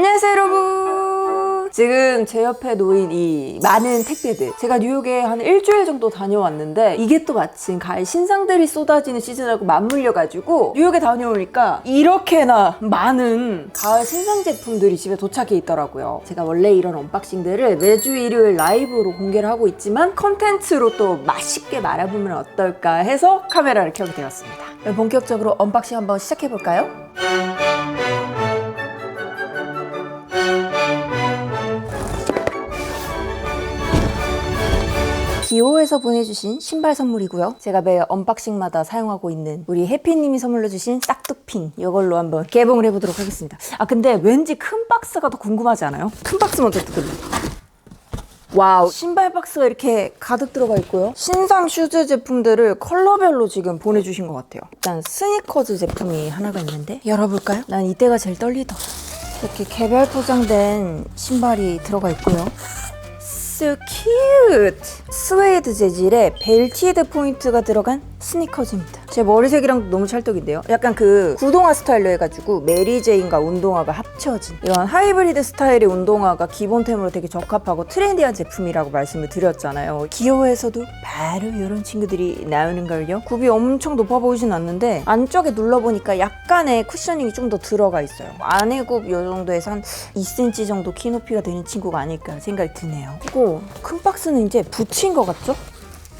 안녕하세요 여러분. 지금 제 옆에 놓인 이 많은 택배들. 제가 뉴욕에 한 일주일 정도 다녀왔는데 이게 또 마침 가을 신상들이 쏟아지는 시즌하고 맞물려가지고 뉴욕에 다녀오니까 이렇게나 많은 가을 신상 제품들이 집에 도착해 있더라고요. 제가 원래 이런 언박싱들을 매주 일요일 라이브로 공개를 하고 있지만 컨텐츠로 또 맛있게 말아보면 어떨까 해서 카메라를 켜게 되었습니다. 본격적으로 언박싱 한번 시작해볼까요? 기호에서 보내주신 신발 선물이고요. 제가 매 언박싱마다 사용하고 있는 우리 해피님이 선물로 주신 싹둑핑 이걸로 한번 개봉을 해보도록 하겠습니다. 아 근데 왠지 큰 박스가 더 궁금하지 않아요? 큰 박스 먼저 뜯을래. 와우 신발 박스가 이렇게 가득 들어가 있고요 신상 슈즈 제품들을 컬러별로 지금 보내주신 것 같아요 일단 스니커즈 제품이 하나가 있는데 열어볼까요? 난 이때가 제일 떨리다 이렇게 개별 포장된 신발이 들어가 있고요 So cute! 스웨이드 재질의 벨티드 포인트가 들어간 스니커즈입니다. 제 머리색이랑 너무 찰떡인데요. 약간 그 구동화 스타일로 해가지고 메리제인과 운동화가 합쳐진 이런 하이브리드 스타일의 운동화가 기본템으로 되게 적합하고 트렌디한 제품이라고 말씀을 드렸잖아요. 기호에서도 바로 이런 친구들이 나오는 걸요. 굽이 엄청 높아 보이진 않는데 안쪽에 눌러보니까 약간의 쿠셔닝이 좀 더 들어가 있어요. 안에 굽 이 정도에서 한 2cm 정도 키 높이가 되는 친구가 아닐까 생각이 드네요. 그리고 큰 박스는 이제 붙인 것 같죠?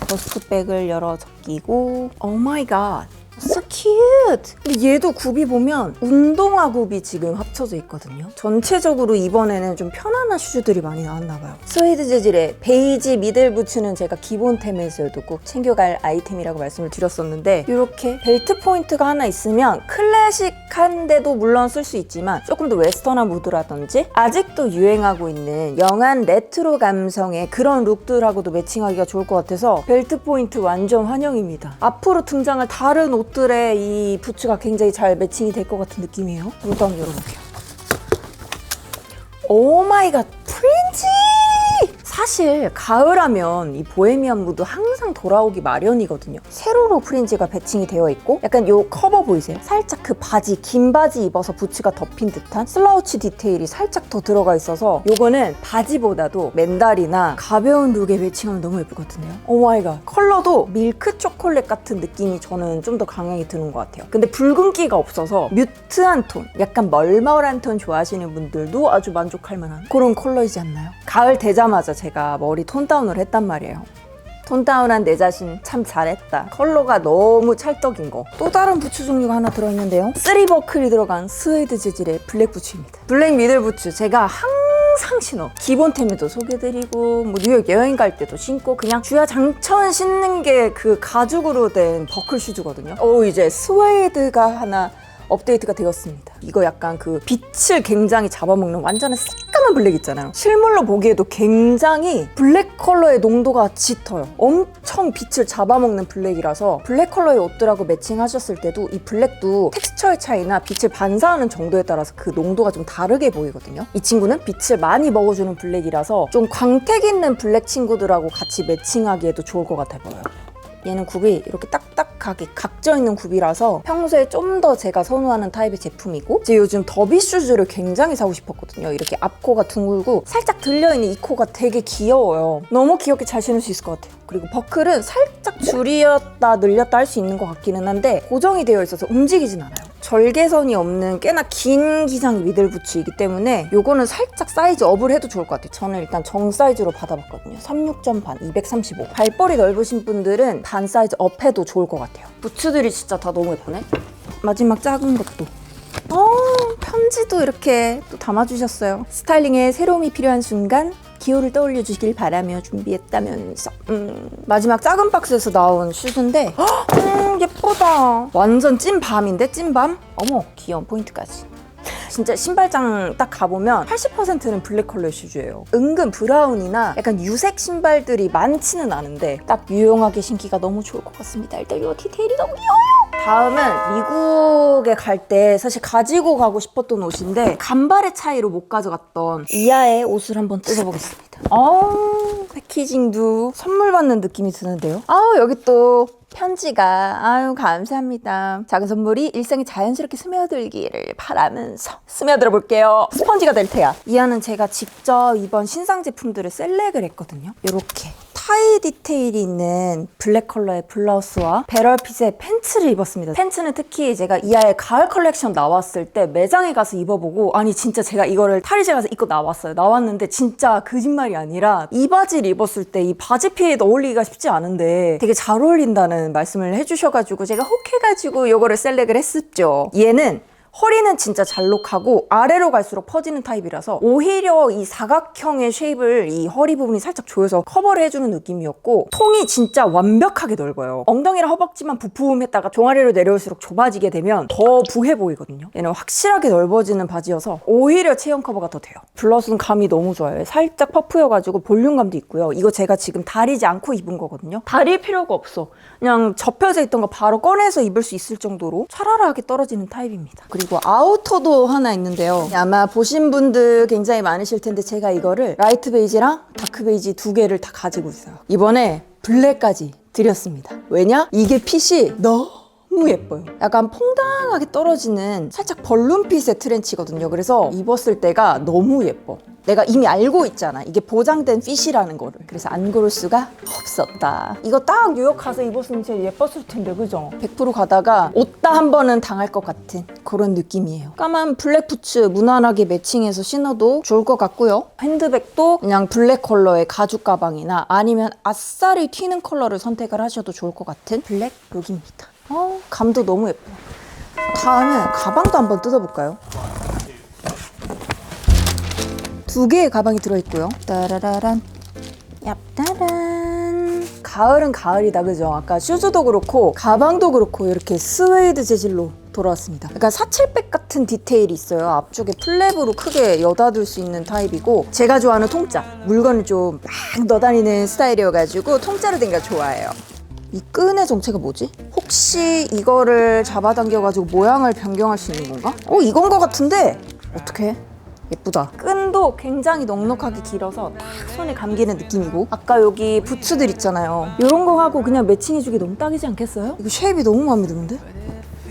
버스트백을 열어 끼고 오 마이 갓 So cute! 근데 얘도 굽이 보면 운동화 굽이 지금 합쳐져 있거든요. 전체적으로 이번에는 좀 편안한 슈즈들이 많이 나왔나 봐요. 스웨이드 재질의 베이지 미들 부츠는 제가 기본템에서도 꼭 챙겨갈 아이템이라고 말씀을 드렸었는데 이렇게 벨트 포인트가 하나 있으면 클래식한데도 물론 쓸 수 있지만 조금 더 웨스턴한 무드라든지 아직도 유행하고 있는 영한 레트로 감성의 그런 룩들하고도 매칭하기가 좋을 것 같아서 벨트 포인트 완전 환영입니다. 앞으로 등장할 다른 옷 들의 이 부츠가 굉장히 잘 매칭이 될 것 같은 느낌이에요. 이것도 한번 열어볼게요. 오 마이 갓 프린지! 사실 가을하면 이 보헤미안 무드 항상 돌아오기 마련이거든요. 세로로 프린지가 배칭이 되어 있고 약간 요 커버 보이세요? 살짝 그 바지 긴 바지 입어서 부츠가 덮인 듯한 슬라우치 디테일이 살짝 더 들어가 있어서 요거는 바지보다도 맨달이나 가벼운 룩에 매칭하면 너무 예쁘거든요. 오 마이 갓 컬러도 밀크 초콜릿 같은 느낌이 저는 좀 더 강하게 드는 것 같아요. 근데 붉은기가 없어서 뮤트한 톤, 약간 멀멀한 톤 좋아하시는 분들도 아주 만족할 만한 그런 컬러이지 않나요? 가을 되자마자 제가 머리 톤 다운을 했단 말이에요. 톤 다운한 내 자신 참 잘했다. 컬러가 너무 찰떡인 거. 또 다른 부츠 종류가 하나 들어있는데요. 쓰리 버클이 들어간 스웨이드 재질의 블랙 부츠입니다. 블랙 미들 부츠 제가 항상 신어. 기본템에도 소개드리고 뭐 뉴욕 여행 갈 때도 신고 그냥 주야 장천 신는 게 그 가죽으로 된 버클 슈즈거든요. 오 이제 스웨이드가 하나 업데이트가 되었습니다. 이거 약간 그 빛을 굉장히 잡아먹는 완전한 새까만 블랙 있잖아요. 실물로 보기에도 굉장히 블랙 컬러의 농도가 짙어요. 엄청 빛을 잡아먹는 블랙이라서 블랙 컬러의 옷들하고 매칭하셨을 때도 이 블랙도 텍스처의 차이나 빛을 반사하는 정도에 따라서 그 농도가 좀 다르게 보이거든요. 이 친구는 빛을 많이 먹어주는 블랙이라서 좀 광택 있는 블랙 친구들하고 같이 매칭하기에도 좋을 것 같아 보여요. 얘는 굽이 이렇게 딱딱하게 각져 있는 굽이라서 평소에 좀 더 제가 선호하는 타입의 제품이고 제가 요즘 더비 슈즈를 굉장히 사고 싶었거든요. 이렇게 앞코가 둥글고 살짝 들려있는 이 코가 되게 귀여워요. 너무 귀엽게 잘 신을 수 있을 것 같아요. 그리고 버클은 살짝 줄이었다 늘렸다 할 수 있는 것 같기는 한데 고정이 되어 있어서 움직이진 않아요. 절개선이 없는 꽤나 긴 기장의 미들 부츠이기 때문에 요거는 살짝 사이즈 업을 해도 좋을 것 같아요. 저는 일단 정 사이즈로 받아봤거든요. 36점 반, 235. 발볼이 넓으신 분들은 반 사이즈 업해도 좋을 것 같아요. 부츠들이 진짜 다 너무 예쁘네. 마지막 작은 것도. 어, 편지도 이렇게 또 담아주셨어요. 스타일링에 새로움이 필요한 순간 기호를 떠올려 주시길 바라며 준비했다면서 음, 마지막 작은 박스에서 나온 슈즈인데 헉, 음, 예쁘다 완전 찐밤인데 찐밤? 어머 귀여운 포인트까지 진짜 신발장 딱 가보면 80%는 블랙 컬러의 슈즈예요. 은근 브라운이나 약간 유색 신발들이 많지는 않은데 딱 유용하게 신기가 너무 좋을 것 같습니다. 일단 이 디테일이 너무 귀여워요. 다음은 미국에 갈 때 사실 가지고 가고 싶었던 옷인데 간발의 차이로 못 가져갔던 이하의 옷을 한번 뜯어보겠습니다. 어 패키징도 선물 받는 느낌이 드는데요. 아 여기 또 편지가 아유 감사합니다. 작은 선물이 일상에 자연스럽게 스며들기를 바라면서 스며들어 볼게요. 스펀지가 될 테야. 이 안은 제가 직접 이번 신상 제품들을 셀렉을 했거든요. 이렇게 타이 디테일이 있는 블랙 컬러의 블라우스와 배럴 핏의 팬츠를 입었습니다. 팬츠는 특히 제가 이하의 가을 컬렉션 나왔을 때 매장에 가서 입어보고 아니 진짜 제가 이거를 탈의제 가서 입고 나왔어요. 나왔는데 진짜 거짓말이 아니라 이 바지를 입었을 때 이 바지 피에 어울리기가 쉽지 않은데 되게 잘 어울린다는 말씀을 해주셔가지고 제가 혹해가지고 이거를 셀렉을 했었죠. 얘는 허리는 진짜 잘록하고 아래로 갈수록 퍼지는 타입이라서 오히려 이 사각형의 쉐입을 이 허리 부분이 살짝 조여서 커버를 해주는 느낌이었고 통이 진짜 완벽하게 넓어요. 엉덩이랑 허벅지만 부품했다가 종아리로 내려올수록 좁아지게 되면 더 부해 보이거든요. 얘는 확실하게 넓어지는 바지여서 오히려 체형 커버가 더 돼요. 블러스는 감이 너무 좋아요. 살짝 퍼프여가지고 볼륨감도 있고요. 이거 제가 지금 다리지 않고 입은 거거든요. 다릴 필요가 없어. 그냥 접혀져 있던 거 바로 꺼내서 입을 수 있을 정도로 차라라하게 떨어지는 타입입니다. 그리고 아우터도 하나 있는데요. 아마 보신 분들 굉장히 많으실 텐데 제가 이거를 라이트 베이지랑 다크 베이지 두 개를 다 가지고 있어요. 이번에 블랙까지 드렸습니다. 왜냐? 이게 핏이 너 무 예뻐요. 약간 퐁당하게 떨어지는 살짝 벌룬핏의 트렌치거든요. 그래서 입었을 때가 너무 예뻐. 내가 이미 알고 있잖아. 이게 보장된 핏이라는 거를. 그래서 안 고를 수가 없었다. 이거 딱 뉴욕 가서 입었으면 진짜 예뻤을 텐데, 그죠? 100% 가다가 옷다 한 번은 당할 것 같은 그런 느낌이에요. 까만 블랙 부츠 무난하게 매칭해서 신어도 좋을 것 같고요. 핸드백도 그냥 블랙 컬러의 가죽 가방이나 아니면 아싸리 튀는 컬러를 선택을 하셔도 좋을 것 같은 블랙 룩입니다. 어, 감도 너무 예뻐요. 다음은 가방도 한번 뜯어볼까요? 두 개의 가방이 들어있고요. 따라라란. 얍따란. 가을은 가을이다, 그죠? 아까 슈즈도 그렇고, 가방도 그렇고, 이렇게 스웨이드 재질로 돌아왔습니다. 약간 사칠백 같은 디테일이 있어요. 앞쪽에 플랩으로 크게 여닫을 수 있는 타입이고, 제가 좋아하는 통짜. 물건을 좀 막 넣어다니는 스타일이어가지고, 통짜로 된 거 좋아해요. 이 끈의 정체가 뭐지? 혹시 이거를 잡아당겨가지고 모양을 변경할 수 있는 건가? 어, 이건 것 같은데? 어떻게? 예쁘다. 끈도 굉장히 넉넉하게 길어서 딱 손에 감기는 느낌이고 아까 여기 부츠들 있잖아요. 이런 거 하고 그냥 매칭해주기 너무 딱이지 않겠어요? 이거 쉐입이 너무 마음에 드는데?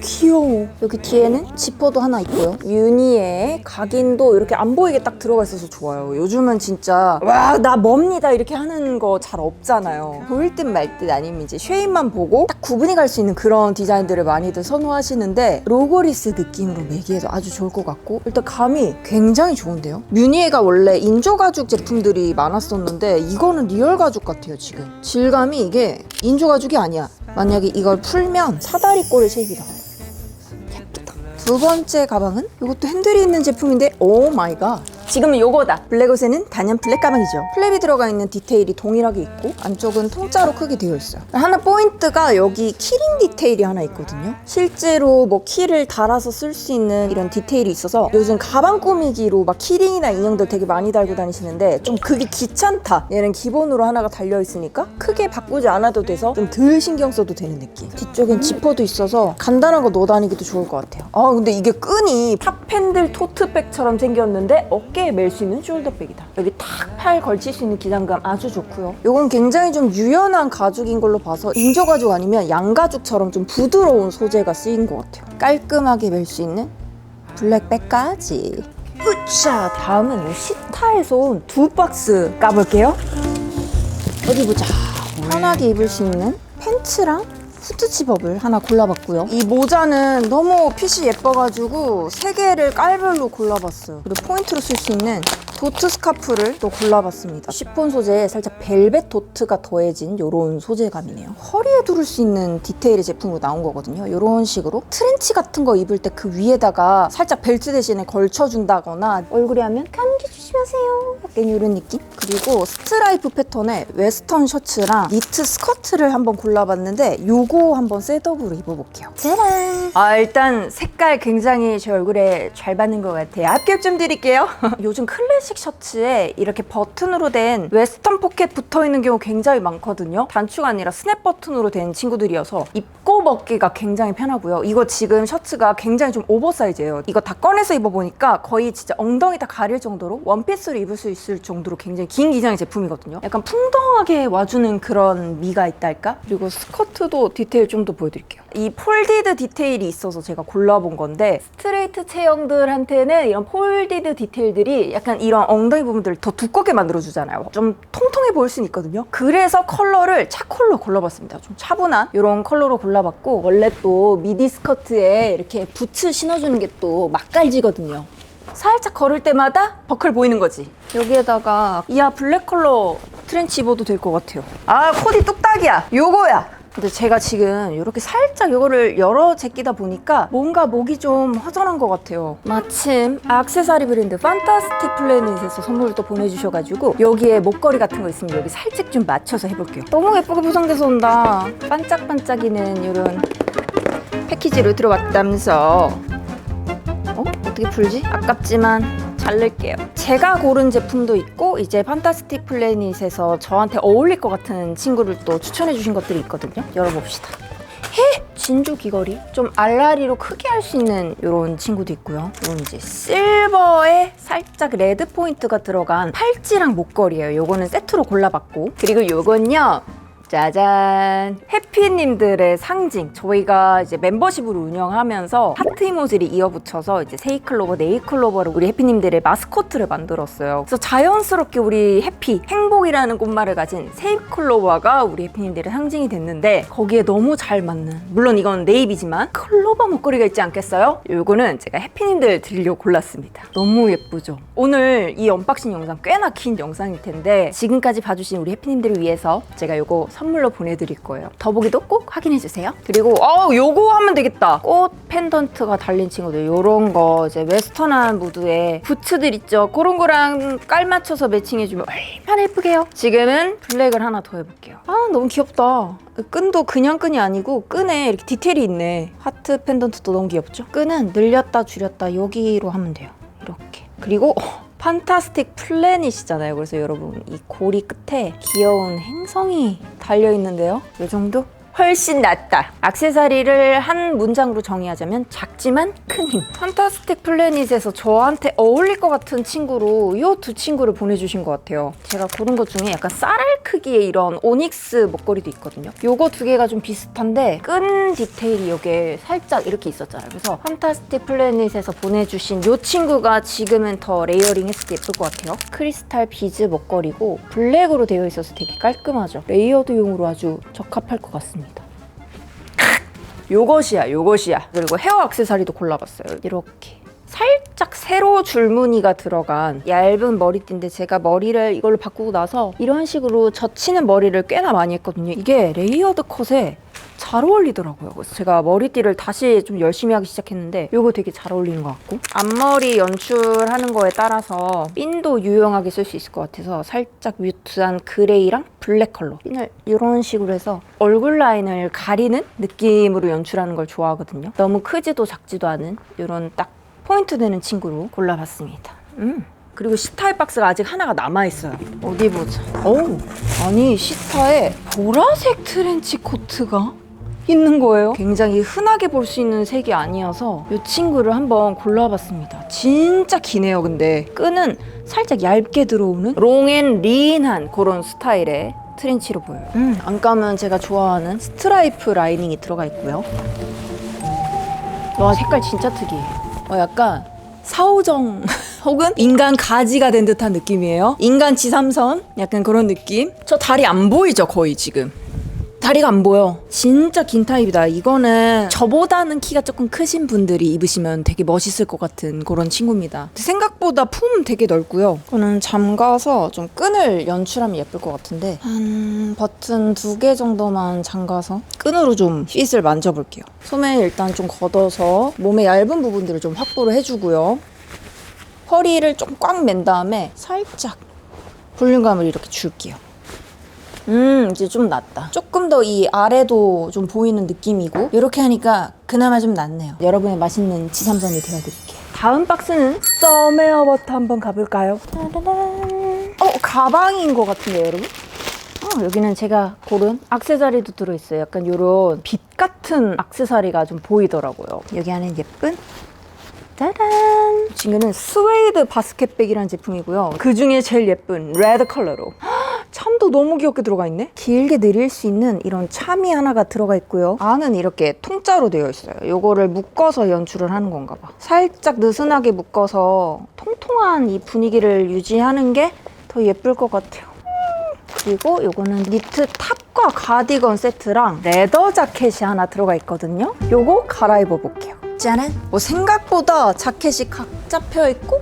귀여워. 여기 뒤에는 지퍼도 하나 있고요. 유니에 각인도 이렇게 안 보이게 딱 들어가 있어서 좋아요. 요즘은 진짜 와나 뭡니다 이렇게 하는 거 잘 없잖아요. 보일 듯 말 듯 아니면 이제 쉐입만 보고 딱 구분이 갈 수 있는 그런 디자인들을 많이들 선호하시는데 로고리스 느낌으로 매기에도 아주 좋을 것 같고 일단 감이 굉장히 좋은데요. 뮤니에가 원래 인조 가죽 제품들이 많았었는데 이거는 리얼 가죽 같아요 지금. 질감이 이게 인조 가죽이 아니야. 만약에 이걸 풀면 사다리 꼴의 쉐입이 나와요. 두 번째 가방은 이것도 핸들이 있는 제품인데 오 마이 갓. 지금은 요거다. 블랙옷에는 단연 블랙 가방이죠. 플랩이 들어가 있는 디테일이 동일하게 있고 안쪽은 통짜로 크게 되어 있어요. 하나 포인트가 여기 키링 디테일이 하나 있거든요. 실제로 뭐 키를 달아서 쓸 수 있는 이런 디테일이 있어서 요즘 가방 꾸미기로 막 키링이나 인형들 되게 많이 달고 다니시는데 좀 그게 귀찮다. 얘는 기본으로 하나가 달려 있으니까 크게 바꾸지 않아도 돼서 좀 덜 신경 써도 되는 느낌. 뒤쪽엔 지퍼도 있어서 간단한 거 넣어 다니기도 좋을 것 같아요. 아 근데 이게 끈이 팝핸들 토트백처럼 생겼는데 어깨 에멜수 있는 숄더백이다. 여기 탁 팔 걸칠 수 있는 기장감 아주 좋고요. 이건 굉장히 좀 유연한 가죽인 걸로 봐서 인조 가죽 아니면 양가죽처럼 좀 부드러운 소재가 쓰인 것 같아요. 깔끔하게 멜 수 있는 블랙백까지. 으쌰! 다음은 이 시타에서 온 두 박스 까볼게요. 어디 보자. 편하게 입을 수 있는 팬츠랑 집업을 하나 골라봤고요. 이 모자는 너무 핏이 예뻐가지고 세 개를 깔별로 골라봤어요. 그리고 포인트로 쓸 수 있는 도트 스카프를 또 골라봤습니다. 시폰 소재에 살짝 벨벳 도트가 더해진 이런 소재감이네요. 허리에 두를 수 있는 디테일의 제품으로 나온 거거든요. 이런 식으로 트렌치 같은 거 입을 때 그 위에다가 살짝 벨트 대신에 걸쳐준다거나 얼굴에 하면 감기 조심하세요. 약간 이런 느낌? 그리고 스트라이프 패턴의 웨스턴 셔츠랑 니트 스커트를 한번 골라봤는데 요거 한번 셋업으로 입어볼게요. 짜란! 아 일단 색깔 굉장히 제 얼굴에 잘 받는 것 같아요. 합격 좀 드릴게요. 요즘 클래식 클래식 셔츠에 이렇게 버튼으로 된 웨스턴 포켓 붙어 있는 경우 굉장히 많거든요. 단추가 아니라 스냅 버튼으로 된 친구들이어서 입고 벗기가 굉장히 편하고요. 이거 지금 셔츠가 굉장히 좀 오버사이즈예요. 이거 다 꺼내서 입어보니까 거의 진짜 엉덩이 다 가릴 정도로 원피스로 입을 수 있을 정도로 굉장히 긴 기장의 제품이거든요. 약간 풍덩하게 와주는 그런 미가 있달까? 그리고 스커트도 디테일 좀 더 보여드릴게요. 이 폴디드 디테일이 있어서 제가 골라본 건데 스트레이트 체형들한테는 이런 폴디드 디테일들이 약간 이런 엉덩이 부분들을 더 두껍게 만들어주잖아요. 좀 통통해 보일 수는 있거든요. 그래서 컬러를 차콜로 골라봤습니다. 좀 차분한 이런 컬러로 골라봤고 원래 또 미디 스커트에 이렇게 부츠 신어주는 게 또 맛깔지거든요. 살짝 걸을 때마다 버클 보이는 거지. 여기에다가 이하 블랙 컬러 트렌치 입어도 될 것 같아요. 아 코디 뚝딱이야. 요거야. 근데 제가 지금 이렇게 살짝 이거를 열어 제끼다 보니까 뭔가 목이 좀 허전한 것 같아요. 마침 악세사리 브랜드 판타스틱 플래닛에서 선물을 또 보내주셔가지고 여기에 목걸이 같은 거 있으면 여기 살짝 좀 맞춰서 해볼게요. 너무 예쁘게 포장돼서 온다. 반짝반짝이는 이런 패키지로 들어왔다면서 어? 어떻게 풀지? 아깝지만 잘 낼게요. 제가 고른 제품도 있고 이제 판타스틱 플래닛에서 저한테 어울릴 것 같은 친구를 또 추천해 주신 것들이 있거든요. 열어봅시다. 해! 진주 귀걸이 좀 알라리로 크게 할 수 있는 이런 친구도 있고요. 이건 이제 실버에 살짝 레드 포인트가 들어간 팔찌랑 목걸이에요. 요거는 세트로 골라봤고 그리고 요건요. 짜잔. 해피님들의 상징. 저희가 이제 멤버십으로 운영하면서 하트 이모지를 이어붙여서 이제 세이클로버 네이클로버를 우리 해피님들의 마스코트를 만들었어요. 그래서 자연스럽게 우리 해피 행복이라는 꽃말을 가진 세이클로버가 우리 해피님들의 상징이 됐는데 거기에 너무 잘 맞는 물론 이건 네이비지만 클로버 목걸이가 있지 않겠어요? 요거는 제가 해피님들 드리려고 골랐습니다. 너무 예쁘죠? 오늘 이 언박싱 영상 꽤나 긴 영상일 텐데 지금까지 봐주신 우리 해피님들을 위해서 제가 요거 선물로 보내드릴 거예요. 더보기도 꼭 확인해주세요. 그리고 어 요거 하면 되겠다. 꽃 펜던트가 달린 친구들 요런 거 이제 웨스턴한 무드의 부츠들 있죠. 그런 거랑 깔 맞춰서 매칭해주면 얼마나 예쁘게요. 지금은 블랙을 하나 더 해볼게요. 아 너무 귀엽다. 끈도 그냥 끈이 아니고 끈에 이렇게 디테일이 있네. 하트 펜던트도 너무 귀엽죠? 끈은 늘렸다 줄였다 여기로 하면 돼요. 이렇게. 그리고 어, 판타스틱 플래닛이잖아요. 그래서 여러분 이 고리 끝에 귀여운 행성이 달려 있는데요. 이 정도? 훨씬 낫다. 악세사리를 한 문장으로 정의하자면 작지만 큰 힘. 판타스틱 플래닛에서 저한테 어울릴 것 같은 친구로 이 두 친구를 보내주신 것 같아요. 제가 고른 것 중에 약간 쌀알 크기의 이런 오닉스 목걸이도 있거든요. 요거 두 개가 좀 비슷한데 끈 디테일이 여기에 살짝 이렇게 있었잖아요. 그래서 판타스틱 플래닛에서 보내주신 이 친구가 지금은 더 레이어링 했을 때 예쁠 것 같아요. 크리스탈 비즈 목걸이고 블랙으로 되어 있어서 되게 깔끔하죠. 레이어드용으로 아주 적합할 것 같습니다. 요것이야, 요것이야. 그리고 헤어 액세서리도 골라봤어요. 이렇게. 살짝 세로 줄무늬가 들어간 얇은 머리띠인데 제가 머리를 이걸로 바꾸고 나서 이런 식으로 젖히는 머리를 꽤나 많이 했거든요. 이게 레이어드 컷에 잘 어울리더라고요. 그래서 제가 머리띠를 다시 좀 열심히 하기 시작했는데 이거 되게 잘 어울리는 것 같고 앞머리 연출하는 거에 따라서 핀도 유용하게 쓸 수 있을 것 같아서 살짝 뮤트한 그레이랑 블랙 컬러 핀을 이런 식으로 해서 얼굴 라인을 가리는 느낌으로 연출하는 걸 좋아하거든요. 너무 크지도 작지도 않은 이런 딱 포인트 되는 친구로 골라봤습니다. 음. 그리고 시타의 박스가 아직 하나가 남아있어요. 어디 보자. 오, 아니 시타에 보라색 트렌치 코트가 있는 거예요. 굉장히 흔하게 볼 수 있는 색이 아니어서 이 친구를 한번 골라봤습니다. 진짜 기네요, 근데. 끈은 살짝 얇게 들어오는 롱앤 린한 그런 스타일의 트렌치로 보여요. 음, 안감은 제가 좋아하는 스트라이프 라이닝이 들어가 있고요. 와, 색깔 진짜 특이해. 어, 약간 사오정 혹은 인간 가지가 된 듯한 느낌이에요. 인간 지삼선 약간 그런 느낌. 저 다리 안 보이죠 거의 지금. 다리가 안 보여. 진짜 긴 타입이다. 이거는 저보다는 키가 조금 크신 분들이 입으시면 되게 멋있을 것 같은 그런 친구입니다. 생각보다 품 되게 넓고요. 이거는 잠가서 좀 끈을 연출하면 예쁠 것 같은데 한 버튼 두 개 정도만 잠가서 끈으로 좀 핏을 만져볼게요. 소매 일단 좀 걷어서 몸의 얇은 부분들을 좀 확보를 해주고요. 허리를 좀 꽉 맨 다음에 살짝 볼륨감을 이렇게 줄게요. 음, 이제 좀 낫다. 조금 더 이 아래도 좀 보이는 느낌이고, 이렇게 하니까 그나마 좀 낫네요. 여러분의 맛있는 지삼선이 되어드릴게요. 다음 박스는 썸웨어버터 한번 가볼까요? 짜라란. 어, 가방인 것 같은데요, 여러분? 어, 여기는 제가 고른 악세사리도 들어있어요. 약간 이런 빛 같은 악세사리가 좀 보이더라고요. 여기 안에 예쁜 짜란! 이 친구는 스웨이드 바스켓백이라는 제품이고요. 그 중에 제일 예쁜 레드 컬러로. 헉, 참도 너무 귀엽게 들어가 있네? 길게 늘릴 수 있는 이런 참이 하나가 들어가 있고요. 안은 이렇게 통짜로 되어 있어요. 요거를 묶어서 연출을 하는 건가 봐. 살짝 느슨하게 묶어서 통통한 이 분위기를 유지하는 게 더 예쁠 것 같아요. 그리고 요거는 니트 탑과 가디건 세트랑 레더 자켓이 하나 들어가 있거든요. 요거 갈아입어 볼게요. 짜란! 뭐 생각보다 자켓이 각 잡혀 있고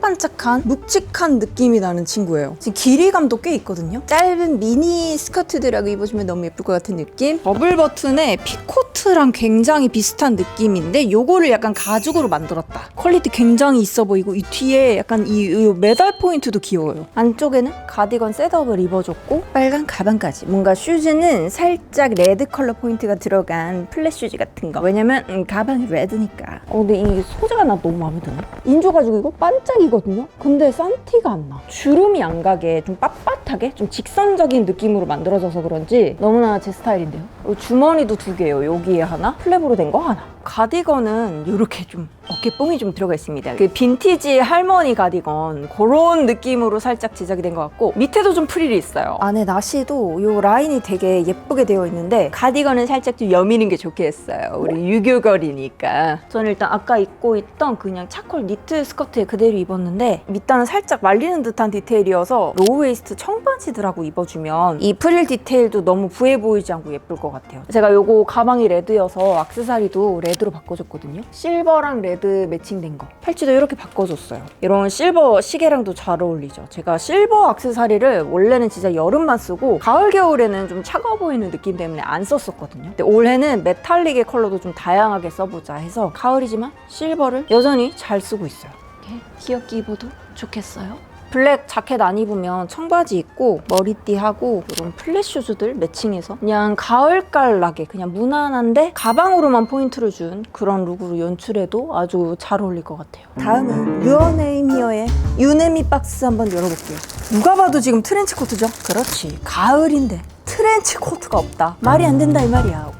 반짝반짝한 묵직한 느낌이 나는 친구예요. 지금 길이감도 꽤 있거든요. 짧은 미니 스커트들하고 입으시면 너무 예쁠 것 같은 느낌. 버블 버튼의 피코트랑 굉장히 비슷한 느낌인데 요거를 약간 가죽으로 만들었다. 퀄리티 굉장히 있어 보이고 이 뒤에 약간 이, 이 메달 포인트도 귀여워요. 안쪽에는 가디건 셋업을 입어줬고 빨간 가방까지. 뭔가 슈즈는 살짝 레드 컬러 포인트가 들어간 플랫 슈즈 같은 거. 왜냐면 음, 가방이 레드니까. 어, 근데 이 소재가 나 너무 마음에 드네. 인조 가지고 이거 반짝이 거든요. 근데 싼 티가 안 나. 주름이 안 가게 좀 빳빳하게 좀 직선적인 느낌으로 만들어져서 그런지 너무나 제 스타일인데요. 요 주머니도 두 개예요. 여기에 하나, 플랩으로 된 거 하나. 가디건은 이렇게 좀 어깨 뽕이 좀 들어가 있습니다. 그 빈티지 할머니 가디건 그런 느낌으로 살짝 제작이 된 것 같고 밑에도 좀 프릴이 있어요. 안에 나시도 요 라인이 되게 예쁘게 되어 있는데 가디건은 살짝 좀 여미는 게 좋겠어요. 우리 유교걸이니까. 저는 일단 아까 입고 있던 그냥 차콜 니트 스커트에 그대로 입었는데 밑단은 살짝 말리는 듯한 디테일이어서 로우웨이스트 청바지들하고 입어주면 이 프릴 디테일도 너무 부해 보이지 않고 예쁠 것 같아요. 제가 요거 가방이 레드여서 악세사리도 레드로 바꿔줬거든요. 실버랑 레드 매칭된 거. 팔찌도 이렇게 바꿔줬어요. 이런 실버 시계랑도 잘 어울리죠. 제가 실버 악세사리를 원래는 진짜 여름만 쓰고 가을 겨울에는 좀 차가워 보이는 느낌 때문에 안 썼었거든요. 근데 올해는 메탈릭의 컬러도 좀 다양하게 써보자 해서 가을이지만 실버를 여전히 잘 쓰고 있어요. 이렇게 귀엽게 입어도 좋겠어요. 블랙 자켓 안 입으면 청바지 입고 머리띠 하고 이런 플랫 슈즈들 매칭해서 그냥 가을깔나게 그냥 무난한데 가방으로만 포인트를 준 그런 룩으로 연출해도 아주 잘 어울릴 것 같아요. 다음은 유어네임 히어의 유네미 박스 한번 열어볼게요. 누가 봐도 지금 트렌치 코트죠? 그렇지. 가을인데 트렌치 코트가 없다. 말이 안 된다 이 말이야.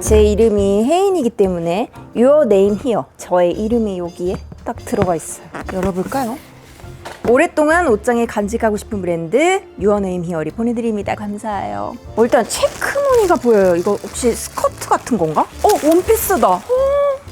제 이름이 혜인이기 때문에 Here 저의 이름이 여기에 딱 들어가 있어요. 열어볼까요? 오랫동안 옷장에 간직하고 싶은 브랜드 유어네임 히어리 보내드립니다. 감사해요. 어, 일단 체크 무늬가 보여요. 이거 혹시 스커트 같은 건가? 어 원피스다. 어,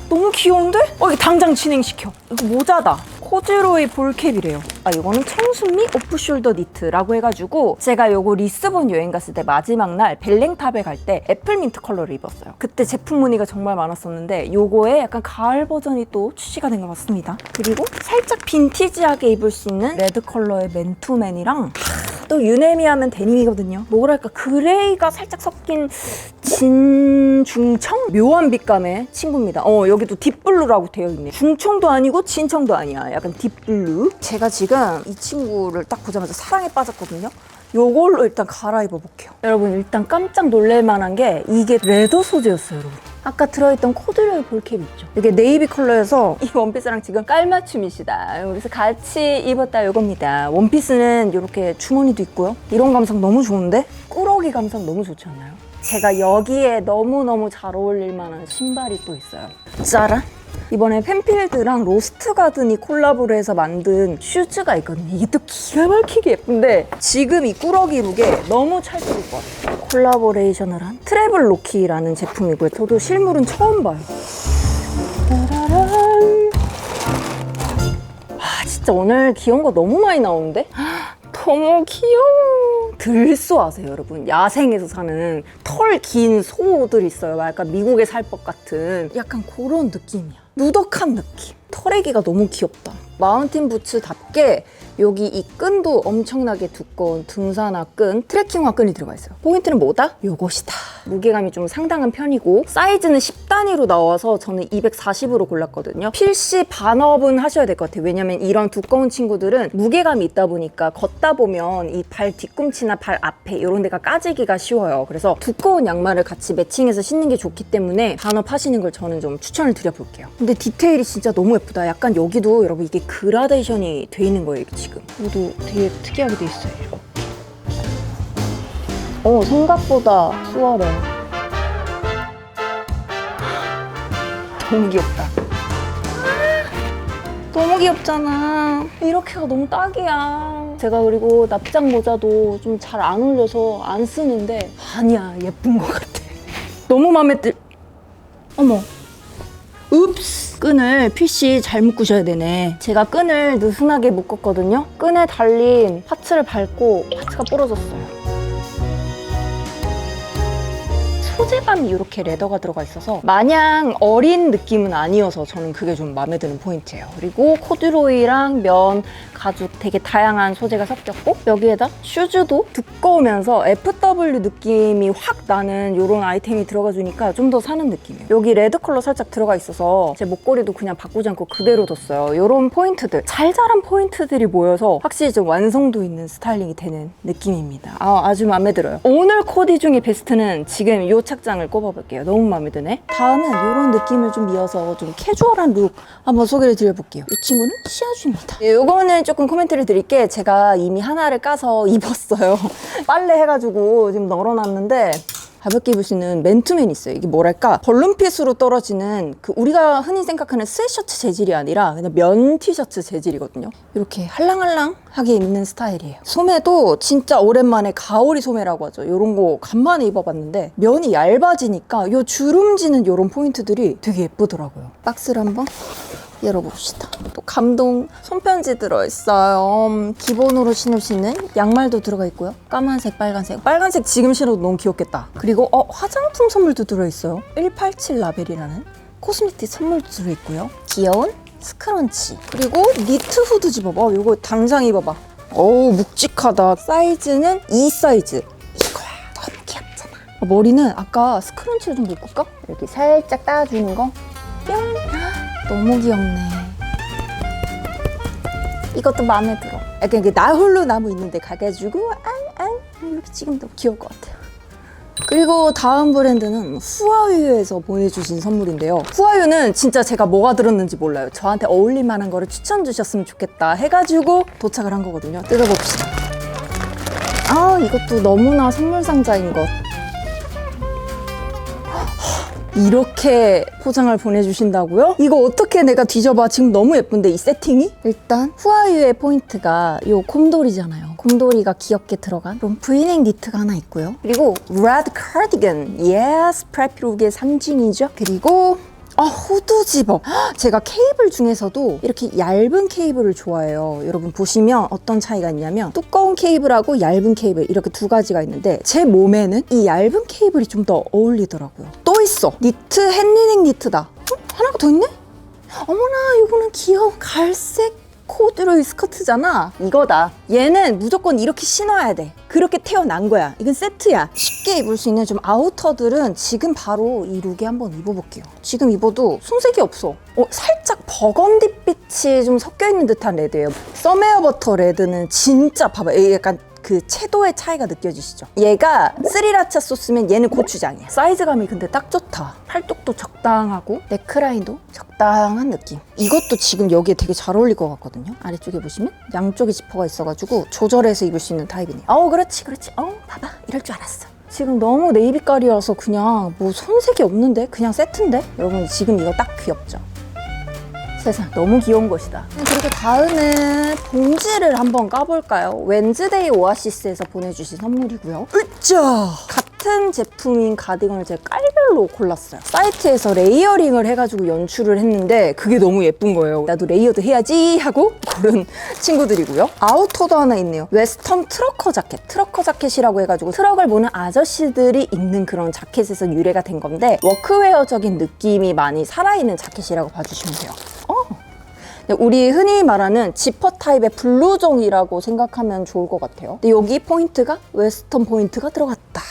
너무 귀여운데? 어 이거 당장 진행시켜. 이거 모자다. 코제로의 볼캡이래요. 아 이거는 청순미 오프숄더 니트라고 해가지고 제가 요거 리스본 여행 갔을 때 마지막 날 벨랭탑에 갈 때 애플민트 컬러를 입었어요. 그때 제품 문의가 정말 많았었는데 요거에 약간 가을 버전이 또 출시가 된 것 같습니다. 그리고 살짝 빈티지하게 입을 수 있는 레드 컬러의 맨투맨이랑 또 유네미 하면 데님이거든요. 뭐랄까 그레이가 살짝 섞인 진중청 묘한 빛감의 친구입니다. 어 여기도 딥블루라고 되어 있네. 중청도 아니고 진청도 아니야. 약간 딥블루. 제가 지금 이 친구를 딱 보자마자 사랑에 빠졌거든요. 요걸로 일단 갈아입어 볼게요. 여러분 일단 깜짝 놀랄 만한 게 이게 레더 소재였어요, 여러분. 아까 들어있던 코드로의 볼캡 있죠? 이게 네이비 컬러여서 이 원피스랑 지금 깔맞춤이시다. 그래서 같이 입었다 이겁니다. 원피스는 이렇게 주머니도 있고요. 이런 감성 너무 좋은데? 꾸러기 감성 너무 좋지 않나요? 제가 여기에 너무너무 잘 어울릴 만한 신발이 또 있어요. 짜란! 이번에 펜필드랑 로스트 가든이 콜라보를 해서 만든 슈즈가 있거든요. 이게 또 기가 막히게 예쁜데 지금 이 꾸러기 룩에 너무 찰떡일 것 같아요. 콜라보레이션을 한 트래블 로키라는 제품이고요. 저도 실물은 처음 봐요. 짜라란. 아 진짜 오늘 귀여운 거 너무 많이 나오는데? 너무 귀여워. 들소 아세요, 여러분? 야생에서 사는 털 긴 소들 있어요. 약간 미국의 살법 같은 약간 그런 느낌이야. 누덕한 느낌. 털애기가 너무 귀엽다. 마운틴 부츠답게 여기 이 끈도 엄청나게 두꺼운 등산화 끈, 트레킹화 끈이 들어가 있어요. 포인트는 뭐다? 요것이다. 무게감이 좀 상당한 편이고 사이즈는 10단위로 나와서 저는 240으로 골랐거든요. 필시 반업은 하셔야 될 것 같아요. 왜냐면 이런 두꺼운 친구들은 무게감이 있다 보니까 걷다 보면 이 발 뒤꿈치나 발 앞에 이런 데가 까지기가 쉬워요. 그래서 두꺼운 양말을 같이 매칭해서 신는 게 좋기 때문에 반업하시는 걸 저는 좀 추천을 드려볼게요. 근데 디테일이 진짜 너무 예쁘다. 약간 여기도 여러분 이게 그라데이션이 돼 있는 거예요, 이게 지금. 이것도 되게 특이하게 돼 있어요. 이렇게. 어, 생각보다 수월해. 너무 귀엽다. 너무 귀엽잖아. 이렇게가 너무 딱이야. 제가 그리고 납작 모자도 좀 잘 안 어울려서 안 쓰는데 아니야 예쁜 것 같아. 너무 마음에 들. 어머. 읍스! 끈을 PC 잘 묶으셔야 되네. 제가 끈을 느슨하게 묶었거든요. 끈에 달린 파츠를 밟고 파츠가 부러졌어요. 소재감이 이렇게 레더가 들어가 있어서 마냥 어린 느낌은 아니어서 저는 그게 좀 마음에 드는 포인트예요. 그리고 코듀로이랑 면, 가죽 되게 다양한 소재가 섞였고 여기에다 슈즈도 두꺼우면서 FW 느낌이 확 나는 이런 아이템이 들어가 주니까 좀 더 사는 느낌이에요. 여기 레드 컬러 살짝 들어가 있어서 제 목걸이도 그냥 바꾸지 않고 그대로 뒀어요. 이런 포인트들, 잘 자란 포인트들이 모여서 확실히 좀 완성도 있는 스타일링이 되는 느낌입니다. 아, 아주 마음에 들어요. 오늘 코디 중에 베스트는 지금 이 착 장을 꼽아볼게요. 너무 마음에 드네. 다음은 이런 느낌을 좀 이어서 좀 캐주얼한 룩 한번 소개를 드려볼게요. 이 친구는 시아주입니다. 네, 요거는 조금 코멘트를 드릴 게. 제가 이미 하나를 까서 입었어요. 빨래 해가지고 지금 널어놨는데 수 있는 맨투맨이 있어요. 이게 뭐랄까 벌룬핏으로 떨어지는 그 우리가 흔히 생각하는 스웨셔츠 재질이 아니라 그냥 면 티셔츠 재질이거든요. 이렇게 할랑할랑하게 입는 스타일이에요. 소매도 진짜 오랜만에 가오리 소매라고 하죠. 이런 거 간만에 입어봤는데 면이 얇아지니까 요 주름지는 이런 포인트들이 되게 예쁘더라고요. 박스를 한번 열어봅시다. 또 감동 손편지 들어있어요. 음, 기본으로 신을 수 있는 양말도 들어가 있고요. 까만색, 빨간색. 빨간색 지금 신어도 너무 귀엽겠다. 그리고 어, 화장품 선물도 들어있어요. 187 라벨이라는 코스메틱 선물도 들어있고요. 귀여운 스크런치. 그리고 니트 후드 집어봐. 어, 이거 당장 입어봐. 어우 묵직하다. 사이즈는 이 사이즈. 이거야. 너무 귀엽잖아. 어, 머리는 아까 스크런치를 좀 묶을까? 이렇게 살짝 따주는 거. 뿅. 너무 귀엽네. 이것도 마음에 들어. 약간 이게 나 홀로 나무 있는데 가가지고 앙앙 이렇게 너무 귀여울 것 같아요. 그리고 다음 브랜드는 후아유에서 보내주신 선물인데요. 후아유는 진짜 제가 뭐가 들었는지 몰라요. 저한테 어울릴 만한 거를 추천 주셨으면 좋겠다 해가지고 도착을 한 거거든요. 뜯어봅시다. 아 이것도 너무나 선물 상자인 것. 이렇게 포장을 보내주신다고요? 이거 어떻게 내가 뒤져봐. 지금 너무 예쁜데 이 세팅이? 일단 후아유의 포인트가 요 곰돌이잖아요. 곰돌이가 귀엽게 들어간 그런 브이넥 니트가 하나 있고요. 그리고 레드 카디건. 예스, 프레피룩의 상징이죠. 그리고 아. 헉, 제가 케이블 중에서도 이렇게 얇은 케이블을 좋아해요. 여러분 보시면 어떤 차이가 있냐면 두꺼운 케이블하고 얇은 케이블 이렇게 두 가지가 있는데 제 몸에는 이 얇은 케이블이 좀 더 어울리더라고요. 또 있어. 니트 핸리넥 니트다. 어? 하나가 더 있네? 어머나, 이거는 귀여운 갈색 코드로이 스커트잖아. 이거다. 얘는 무조건 이렇게 신어야 돼. 그렇게 태어난 거야. 이건 세트야. 쉽게 입을 수 있는 좀 아우터들은 지금 바로 이 룩에 한번 입어볼게요. 지금 입어도 손색이 없어. 어, 살짝 버건디빛이 좀 섞여 있는 듯한 레드예요. 썸웨어 버터 레드는 진짜 봐봐. 얘 약간 그 채도의 차이가 느껴지시죠? 얘가 스리라차 소스면 얘는 고추장이야. 사이즈감이 근데 딱 좋다. 팔뚝도 적당하고 네크라인도 적당한 느낌. 이것도 지금 여기에 되게 잘 어울릴 것 같거든요. 아래쪽에 보시면 양쪽에 지퍼가 있어가지고 조절해서 입을 수 있는 타입이네요. 어우 그렇지 그렇지. 어우 봐봐 이럴 줄 알았어. 지금 너무 네이비 깔이라서 그냥 뭐 손색이 없는데 그냥 세트인데 여러분 지금 이거 딱 귀엽죠? 세상 너무 귀여운 것이다. 그리고 다음은 봉지를 한번 까볼까요? 웬즈데이 오아시스에서 보내주신 선물이고요. 으쌰! 같은 제품인 가디건을 제가 깔별로 골랐어요. 사이트에서 레이어링을 해가지고 연출을 했는데 그게 너무 예쁜 거예요. 나도 레이어드 해야지 하고 고른 친구들이고요. 아우터도 하나 있네요. 웨스턴 트러커 자켓. 트러커 자켓이라고 해가지고 트럭을 모는 아저씨들이 입는 그런 자켓에서 유래가 된 건데 워크웨어적인 느낌이 많이 살아있는 자켓이라고 봐주시면 돼요. 어, 우리 흔히 말하는 지퍼 타입의 블루종이라고 생각하면 좋을 것 같아요. 근데 여기 포인트가 웨스턴 포인트가 들어갔다.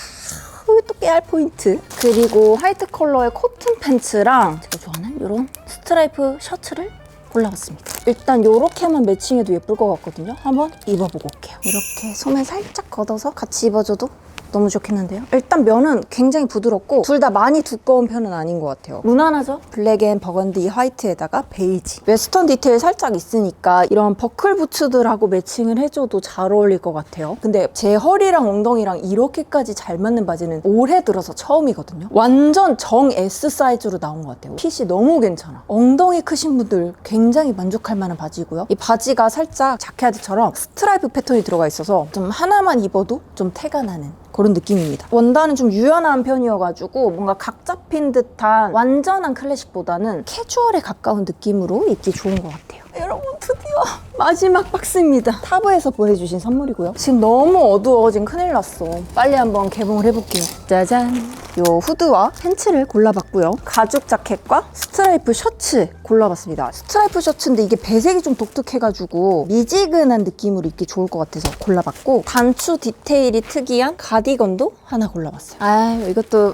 또 깨알 포인트. 그리고 화이트 컬러의 코튼 팬츠랑 제가 좋아하는 이런 스트라이프 셔츠를 골라봤습니다. 일단 이렇게만 매칭해도 예쁠 것 같거든요. 한번 입어보고 올게요. 이렇게 소매 살짝 걷어서 같이 입어줘도 너무 좋겠는데요. 일단 면은 굉장히 부드럽고 둘 다 많이 두꺼운 편은 아닌 것 같아요. 무난하죠? 블랙 앤 버건디 화이트에다가 베이지. 웨스턴 디테일 살짝 있으니까 이런 버클 부츠들하고 매칭을 해줘도 잘 어울릴 것 같아요. 근데 제 허리랑 엉덩이랑 이렇게까지 잘 맞는 바지는 올해 들어서 처음이거든요. 완전 정 S 사이즈로 나온 것 같아요. 핏이 너무 괜찮아. 엉덩이 크신 분들 굉장히 만족할 만한 바지고요. 이 바지가 살짝 자켓처럼 스트라이프 패턴이 들어가 있어서 좀 하나만 입어도 좀 태가 나는 그런 느낌입니다. 원단은 좀 유연한 편이어가지고 뭔가 각 잡힌 듯한 완전한 클래식보다는 캐주얼에 가까운 느낌으로 입기 좋은 것 같아요. 여러분 드디어 마지막 박스입니다. 타브에서 보내주신 선물이고요. 지금 너무 어두워진 큰일 났어. 빨리 한번 개봉을 해볼게요. 짜잔. 요 후드와 팬츠를 골라봤고요. 가죽 자켓과 스트라이프 셔츠 골라봤습니다. 스트라이프 셔츠인데 이게 배색이 좀 독특해가지고 미지근한 느낌으로 입기 좋을 것 같아서 골라봤고 단추 디테일이 특이한 가디건도 하나 골라봤어요. 아 이것도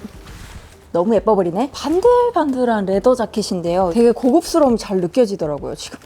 너무 예뻐 버리네. 반들반들한 레더 자켓인데요. 되게 고급스러움이 잘 느껴지더라고요, 지금.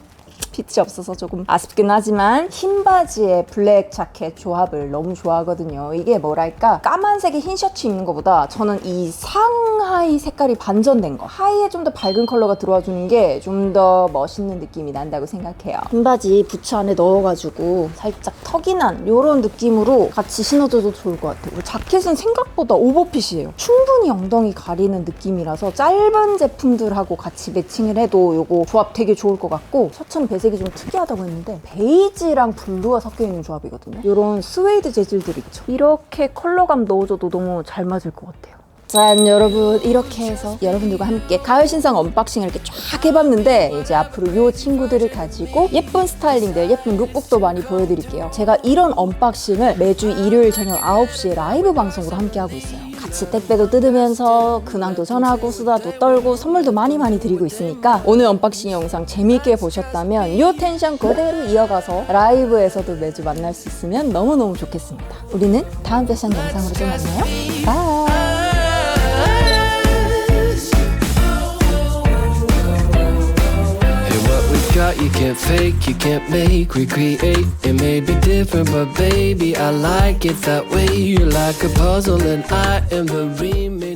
빛이 없어서 조금 아쉽긴 하지만 흰 바지에 블랙 자켓 조합을 너무 좋아하거든요. 이게 뭐랄까 까만색의 흰 셔츠 입는 것보다 저는 이 상하이 색깔이 반전된 거 하의에 좀 더 밝은 컬러가 들어와 주는 게 좀 더 멋있는 느낌이 난다고 생각해요. 흰 바지 부츠 안에 넣어가지고 살짝 턱이 난 이런 느낌으로 같이 신어줘도 좋을 것 같아요. 자켓은 생각보다 오버핏이에요. 충분히 엉덩이 가리는 느낌이라서 짧은 제품들하고 같이 매칭을 해도 이거 조합 되게 좋을 것 같고 셔츠는 배색이 좀 특이하다고 했는데 베이지랑 블루가 섞여 있는 조합이거든요. 이런 스웨이드 재질들 있죠. 이렇게 컬러감 넣어줘도 너무 잘 맞을 것 같아요. 짠 여러분. 이렇게 해서 여러분들과 함께 가을 신상 언박싱을 이렇게 쫙 해봤는데 이제 앞으로 이 친구들을 가지고 예쁜 스타일링들 예쁜 룩북도 많이 보여드릴게요. 제가 이런 언박싱을 매주 일요일 저녁 9시에 라이브 방송으로 함께 하고 있어요. 같이 택배도 뜯으면서 근황도 전하고 수다도 떨고 선물도 많이 많이 드리고 있으니까 오늘 언박싱 영상 재미있게 보셨다면 이 텐션 그대로 이어가서 라이브에서도 매주 만날 수 있으면 너무너무 좋겠습니다. 우리는 다음 패션 영상으로 또 만나요. 바이 you can't fake, you can't make, recreate. It may be different, but baby, I like it that way. You're like a puzzle, and I am the remix.